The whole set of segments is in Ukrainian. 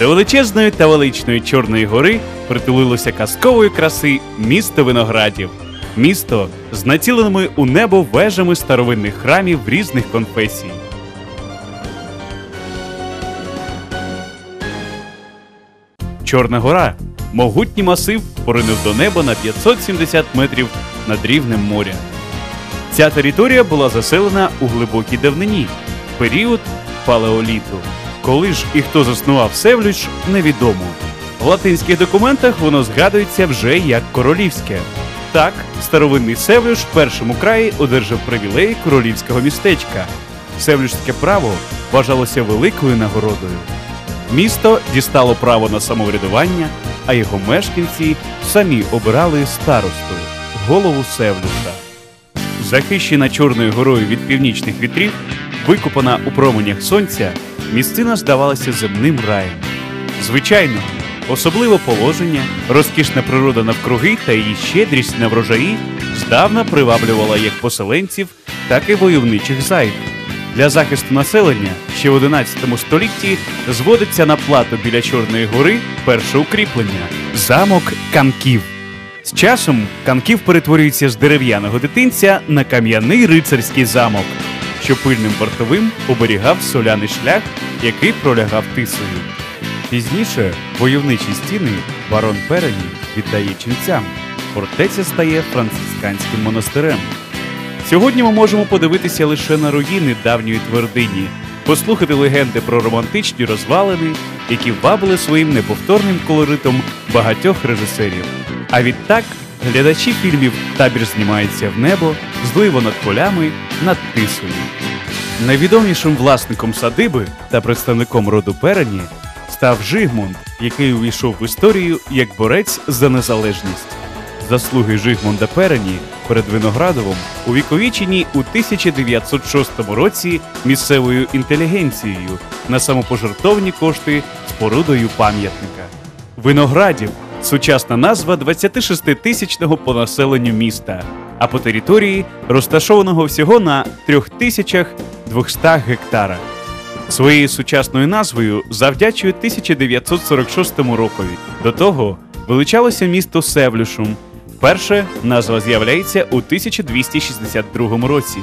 До величезної та величної Чорної гори притулилося казкової краси місто виноградів. Місто з націленими у небо вежами старовинних храмів різних конфесій. Чорна гора могутній масив поринув до неба на 570 метрів над рівнем моря. Ця територія була заселена у глибокій давнині, період палеоліту. Коли ж і хто заснував Севлюч, невідомо. В латинських документах воно згадується вже як королівське. Так, старовинний Севлюш в першому краї одержав привілеї королівського містечка. Севлюшське право вважалося великою нагородою. Місто дістало право на самоврядування, а його мешканці самі обирали старосту, голову Севлюша. Захищена Чорною горою від північних вітрів, викопана у променях сонця, місцина здавалася земним раєм. Звичайно, особливе положення, розкішна природа навкруги та її щедрість на врожаї здавна приваблювала як поселенців, так і войовничих зайд. Для захисту населення ще в 11 столітті зводиться на плато біля Чорної гори перше укріплення замок Канків. З часом Канків перетворюється з дерев'яного дитинця на кам'яний рицарський замок, що пильним вартовим оберігав соляний шлях, який пролягав тисою. Пізніше войовничі стіни барон Перені віддає ченцям. Фортеця стає францисканським монастирем. Сьогодні ми можемо подивитися лише на руїни давньої твердині, послухати легенди про романтичні розвалини, які вабили своїм неповторним колоритом багатьох режисерів. А відтак глядачі фільмів Табір знімається в небо, зливо над полями, над тисою. Найвідомішим власником садиби та представником роду Перені став Жигмунд, який увійшов в історію як борець за незалежність. Заслуги Жигмунда Перені перед Виноградовом увіковічені у 1906 році місцевою інтелігенцією на самопожертовні кошти спорудою пам'ятника. Виноградів сучасна назва 26-тисячного по населенню міста, а по території розташованого всього на 3200 гектарах. Своєю сучасною назвою завдячує 1946 рокові. До того величалося місто Севлюшум. Вперше назва з'являється у 1262 році.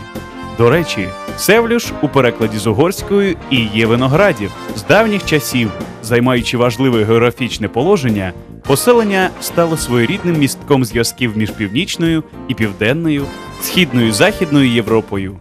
До речі, Севлюш у перекладі з угорської і є виноградів. З давніх часів, займаючи важливе географічне положення, поселення стало своєрідним містком зв'язків між північною і південною, східною і західною Європою.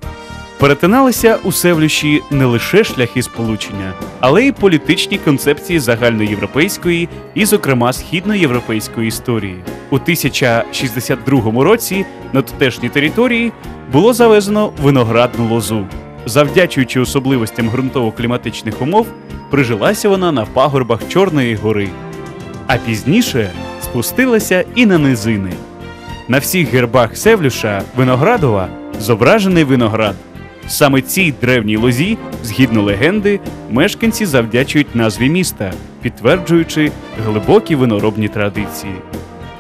Перетиналися у Севлющі не лише шляхи сполучення, але й політичні концепції загальноєвропейської і, зокрема, східноєвропейської історії. У 1062 році на тутешній території було завезено виноградну лозу. Завдячуючи особливостям ґрунтово-кліматичних умов, прижилася вона на пагорбах Чорної гори, а пізніше спустилася і на низини. На всіх гербах Севлюша Виноградова зображений виноград. Саме цій древній лозі, згідно легенди, мешканці завдячують назві міста, підтверджуючи глибокі виноробні традиції.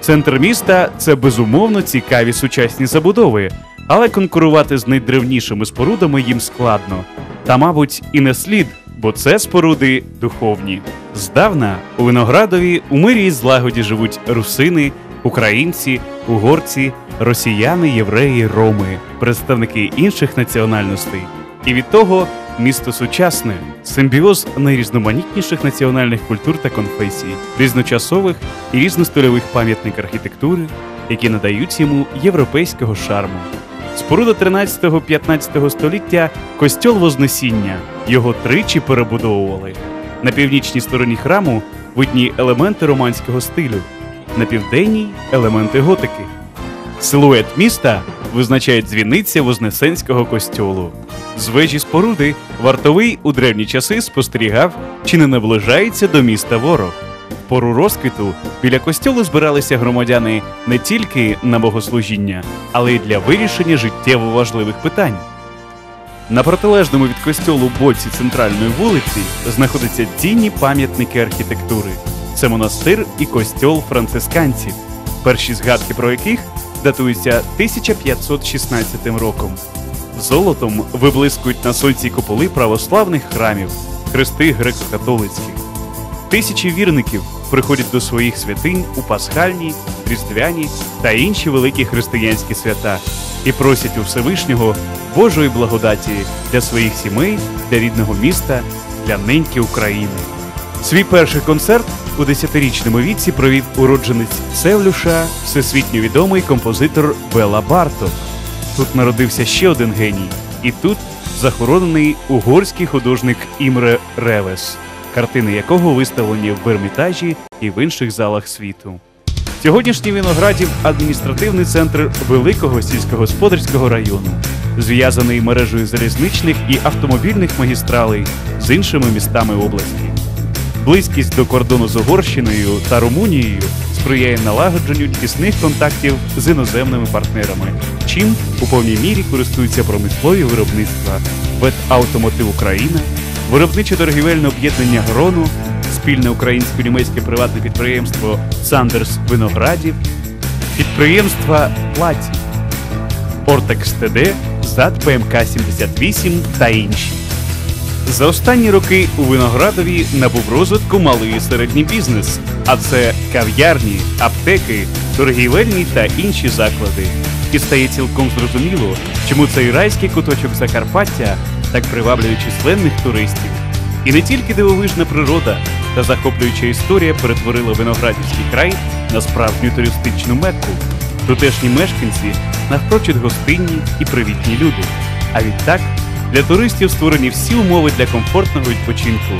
Центр міста це безумовно цікаві сучасні забудови, але конкурувати з найдревнішими спорудами їм складно. Та, мабуть, і не слід, бо це споруди духовні. Здавна у Виноградові у мирі і злагоді живуть русини, українці, угорці, росіяни, євреї, роми, представники інших національностей. І від того місто сучасне, симбіоз найрізноманітніших національних культур та конфесій, різночасових і різностильових пам'ятник архітектури, які надають йому європейського шарму. Споруда 13-15 століття костьол Вознесіння. Його тричі перебудовували. На північній стороні храму видні елементи романського стилю, на південній елементи готики. Силует міста визначає дзвіниця Вознесенського костьолу. З вежі споруди вартовий у древні часи спостерігав, чи не наближається до міста ворог. В пору розквіту біля костьолу збиралися громадяни не тільки на богослужіння, але й для вирішення життєво важливих питань. На протилежному від костьолу боці центральної вулиці знаходяться цінні пам'ятники архітектури. Це монастир і костьол францисканців, перші згадки про яких датуються 1516 роком. Золотом виблискують на сонці куполи православних храмів, хрести греко-католицьких. Тисячі вірників приходять до своїх святинь у пасхальні, різдвяні та інші великі християнські свята і просять у Всевишнього Божої благодаті для своїх сімей, для рідного міста, для неньки України. Свій перший концерт у 10-річному віці провів уродженець Севлюша, всесвітньо відомий композитор Бела Барток. Тут народився ще один геній, і тут захоронений угорський художник Імре Ревес, картини якого виставлені в Бермітажі і в інших залах світу. Сьогоднішній Виноградів адміністративний центр великого сільськогосподарського району, зв'язаний мережею залізничних і автомобільних магістралей з іншими містами області. Близькість до кордону з Угорщиною та Румунією сприяє налагодженню тісних контактів з іноземними партнерами, чим у повній мірі користуються промислові виробництва Ветавтомотив Україна, виробниче торгівельне об'єднання Грону, спільне українсько-німецьке приватне підприємство Сандерс Виноградів, підприємства Платі, Ортекс ТД, ЗАД ПМК 78 та інші. За останні роки у Виноградові набув розвитку малий і середній бізнес, а це кав'ярні, аптеки, торгівельні та інші заклади. І стає цілком зрозуміло, чому цей райський куточок Закарпаття так приваблює численних туристів. І не тільки дивовижна природа та захоплююча історія перетворила виноградівський край на справжню туристичну мекку. Тутешні мешканці навпрочуд гостинні і привітні люди. А відтак для туристів створені всі умови для комфортного відпочинку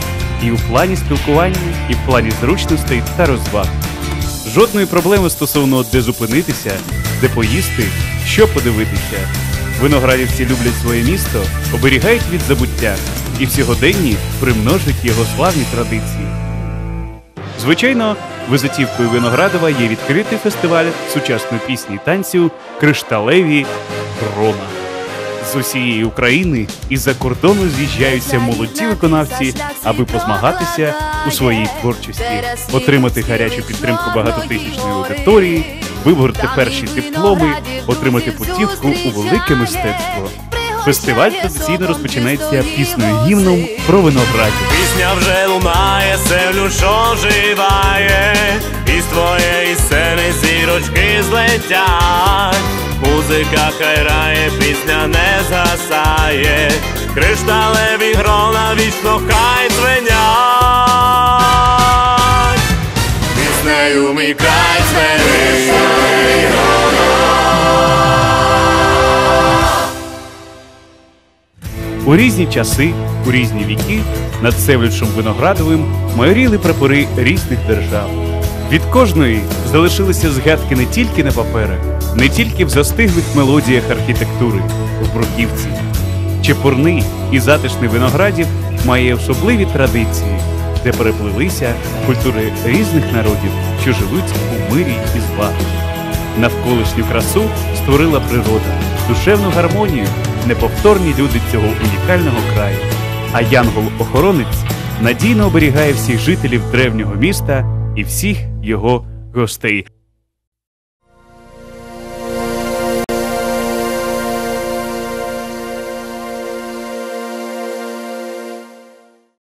і у плані спілкування, і в плані зручностей та розваг. Жодної проблеми стосовно де зупинитися, де поїсти, що подивитися. Виноградівці люблять своє місто, оберігають від забуття і в сьогоденні примножують його славні традиції. Звичайно, визитівкою Виноградова є відкритий фестиваль сучасної пісні танцю Кришталеві Рома. З усієї України і за кордону з'їжджаються молоді виконавці, аби позмагатися у своїй творчості, отримати гарячу підтримку багатотисячної аудиторії, вибороти перші дипломи, отримати путівку у велике мистецтво. Фестиваль традиційно розпочинається піснею гімном про виноградів. Пісня вже лунає, землю що живає, із твоєї сцени зірочки злетять. Музика хай грає, пісня не згасає, кришталеві грона вічно хай звенять. Піснею мій край звенить. У різні часи, у різні віки над Севлючим Виноградовим майоріли прапори різних держав. Від кожної залишилися згадки не тільки на паперах, не тільки в застиглих мелодіях архітектури, в бруківці. Чепурний і затишний виноградів має особливі традиції, де переплилися культури різних народів, що живуть у мирі і злагоді. Навколишню красу створила природа, душевну гармонію, неповторні люди цього унікального краю. А янгол-охоронець надійно оберігає всіх жителів древнього міста і всіх його гостей.